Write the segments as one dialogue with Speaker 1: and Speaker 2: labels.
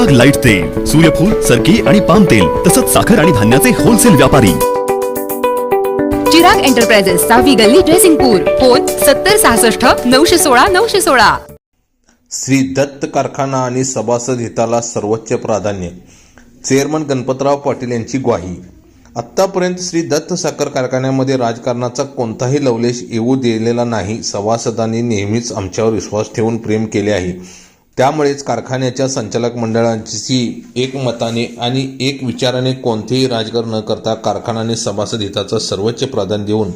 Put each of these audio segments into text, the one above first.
Speaker 1: सुहाग लाइट तेल सूर्यफूल सरकी आणि पाम तेल तसंच साखर आणि धान्याचे होलसेल व्यापारी.
Speaker 2: चिराग एंटरप्राइजेस सहावी गल्ली ड्रेसिंगपूर फोन सत्तर सहासष्ट नऊशे सोळा नऊशे सोळा.
Speaker 3: श्री दत्त कारखाना आणि सभासद हिताला सर्वोच्च प्राधान्य. चेअरमन गणपतराव पाटील यांची ग्वाही. आत्तापर्यंत श्री दत्त साखर कारखान्यामध्ये राजकारणाचा कोणताही लवलेश येऊ दिलेला नाही. सभासदांनी नेहमीच आमच्यावर विश्वास ठेवून प्रेम केले आहे. त्यामुळेच कारखान्याच्या संचालक मंडळांची एकमताने आणि एक विचाराने कोणतेही राजकारण न करता कारखानाने सभासद हिताचं सर्वोच्च प्राधान्य देऊन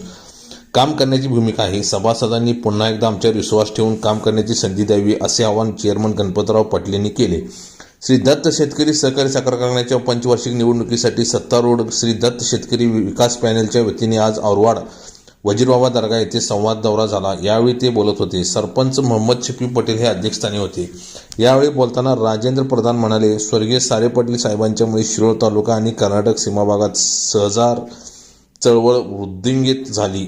Speaker 3: काम करण्याची भूमिका आहे. सभासदांनी पुन्हा एकदा आमच्यावर विश्वास ठेवून काम करण्याची संधी द्यावी असे आवाहन चेअरमन गणपतराव पाटील केले. श्री दत्त शेतकरी सहकारी साखर कारखान्याच्या पंचवार्षिक निवडणुकीसाठी सत्तारूढ श्री दत्त शेतकरी विकास पॅनेलच्या वतीने आज औरवाड वजीरबाबा दर्गा येथे संवाद दौरा झाला. यावेळी ते बोलत होते सरपंच मोहम्मद शिफी पटेल हे अध्यक्षस्थानी होते. यावेळी बोलताना राजेंद्र प्रधान म्हणाले स्वर्गीय सारे पाटील साहेबांच्यामुळे शिरोळ तालुका आणि कर्नाटक सीमा भागात सहजार चळवळ वृद्धिंगत झाली.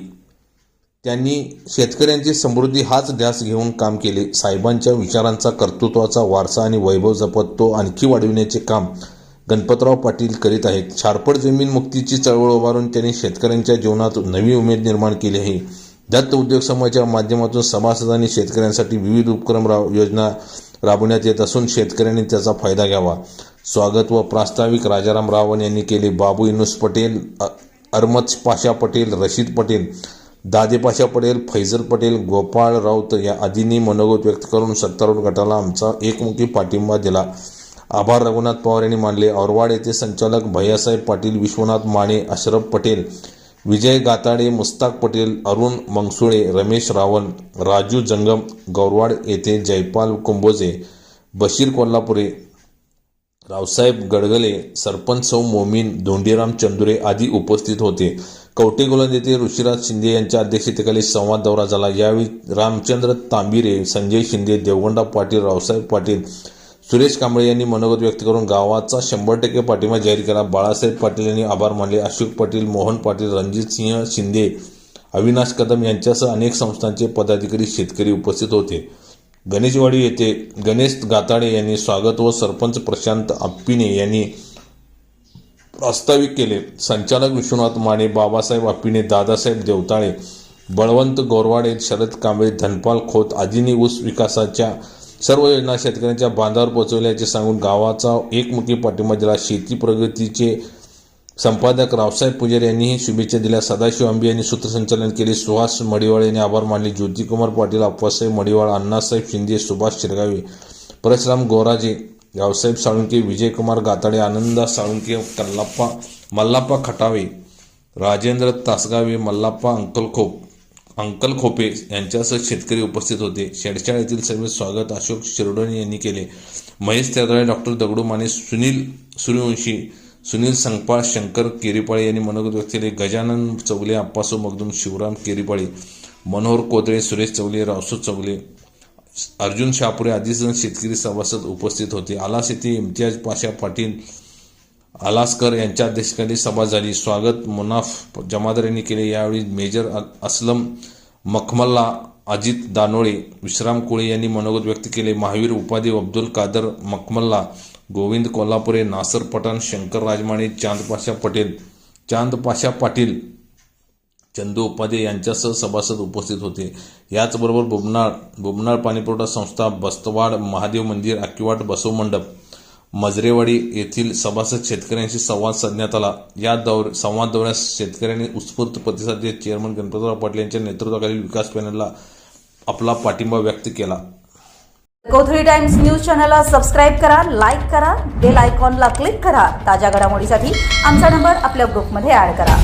Speaker 3: त्यांनी शेतकऱ्यांची समृद्धी हाच ध्यास घेऊन काम केले. साहेबांच्या विचारांचा कर्तृत्वाचा वारसा आणि वैभव जपत. तो आणखी वाढविण्याचे काम गणपतराव पाटील करीत आहेत. शारपड जमीन मुक्तीची चळवळ उभारून त्यांनी शेतकऱ्यांच्या जीवनात नवी उमेद निर्माण केली आहे. दत्त उद्योग समूहाच्या माध्यमातून सभासदांनी शेतकऱ्यांसाठी विविध उपक्रम राब योजना राबवण्यात येत असून शेतकऱ्यांनी त्याचा फायदा घ्यावा. स्वागत व प्रास्ताविक राजाराम रावण यांनी केले. बाबू इनुस पटेल अ- अरमत पाशा पटेल रशीद पटेल दादेपाशा पटेल फैजल पटेल गोपाळ राऊत या आदींनी मनोगत व्यक्त करून सत्तारूढ गटाला आमचा एकमुखी पाठिंबा दिला. आभार रघुनाथ पवार यांनी मानले. औरवाड येथे संचालक भैयासाहेब पाटील विश्वनाथ माने अशरफ पटेल विजय गाताडे मुस्ताक पटेल अरुण मंगसुळे रमेश रावण राजू जंगम गौरवाड येथे जयपाल कुंभोजे बशीर कोल्हापुरे रावसाहेब गडगले सरपंच सौ मोमीन धोंडीराम चंदुरे आदी उपस्थित होते. कवटेगोलंद येथे ऋषिराज शिंदे यांच्या अध्यक्षतेखाली संवाद दौरा झाला. यावेळी रामचंद्र तांबिरे संजय शिंदे देवगंडा पाटील रावसाहेब पाटील सुरेश कांबळे यांनी मनोगत व्यक्त करून गावाचा शंभर टक्के पाठिंबा जाहीर केला. बाळासाहेब पाटील यांनी आभार मानले. अशोक पाटील मोहन पाटील रणजित सिंह शिंदे अविनाश कदम यांच्यासह अनेक संस्थांचे पदाधिकारी शेतकरी उपस्थित होते. गणेशवाडी येथे गणेश गाताडे यांनी स्वागत व सरपंच प्रशांत आप्पिने यांनी प्रास्ताविक केले. संचालक विश्वनाथ माने बाबासाहेब आप्पिने दादासाहेब देवताळे बळवंत गोरवाडे शरद कांबळे धनपाल खोत आदींनी ऊस विकासाच्या सर्व योजना शेतकऱ्यांच्या बांधावर पोहोचवल्याचे सांगून गावाचा एकमुखी पाठिंबा दिला. शेती प्रगतीचे संपादक रावसाहेब पुजारी यांनीही शुभेच्छा दिल्या. सदाशिव आंबे यांनी सूत्रसंचालन केले. सुहास मडिवाळ यांनी आभार मानले. ज्योतिकुमार पाटील अप्पासाहेब मडिवाळ अण्णासाहेब शिंदे सुभाष शिरगावे परशुराम गोराजे रावसाहेब साळुंके विजयकुमार गाताडे आनंदा साळुंके कल्लाप्पा मल्लाप्पा खटावे राजेंद्र तासगावे मल्लाप्पा अंकल खोप अंकल खोपे यांच्यासह शेतकरी उपस्थित होते. शेडशाळ येथील सर्व स्वागत अशोक शिरडोणी यांनी केले. महेश तेरदळे डॉक्टर दगडू माने सुनील सूर्यवंशी सुनील संगपाळ शंकर केरीपाळे यांनी मनोगत व्यक्त केले. गजानन चौगले अप्पासो मगदूम शिवराम केरीपाळे मनोहर कोदळे सुरेश चौगले रावसो चौगले अर्जुन शापुरे आदी शेतकरी सभासद उपस्थित होते. आलास येथे इम्तियाज पाशा पाटील अलास्कर यांच्या अध्यक्षतेखाली सभा झाली. स्वागत मुनाफ जमादार यांनी केले. यावेळी मेजर असलम मखमल्ला अजित दानोळे विश्राम कोळे यांनी मनोगत व्यक्त केले. महावीर उपाधी अब्दुल कादर मखमल्ला गोविंद कोल्हापुरे नासर पठाण शंकर राजमाणे चांदपाशा पटेल चांदपाशा पाटील चंदू उपाध्ये यांच्यासह सभासद उपस्थित होते. याचबरोबर बुबनाळ बुबनाळ पाणीपुरवठा संस्था बस्तवाड महादेव मंदिर आकिवाट बसव मंडप मजरेवाडी येथील सभासद शेतकऱ्यांशी संवाद साधण्यात आला. या दौर संवाद दौऱ्यास शेतकऱ्यांनी उत्स्फूर्त प्रतिसाद देत चेअरमन गणपतराव पाटील यांच्या नेतृत्वाखालील विकास पॅनलला आपला पाठिंबा व्यक्त केला.
Speaker 4: कोथळी टाइम्स न्यूज चॅनलला सबस्क्राईब करा लाईक करा बेल आयकॉनला क्लिक करा. ताज्या घडामोडीसाठी आमचा नंबर आपल्या ग्रुपमध्ये ऍड करा.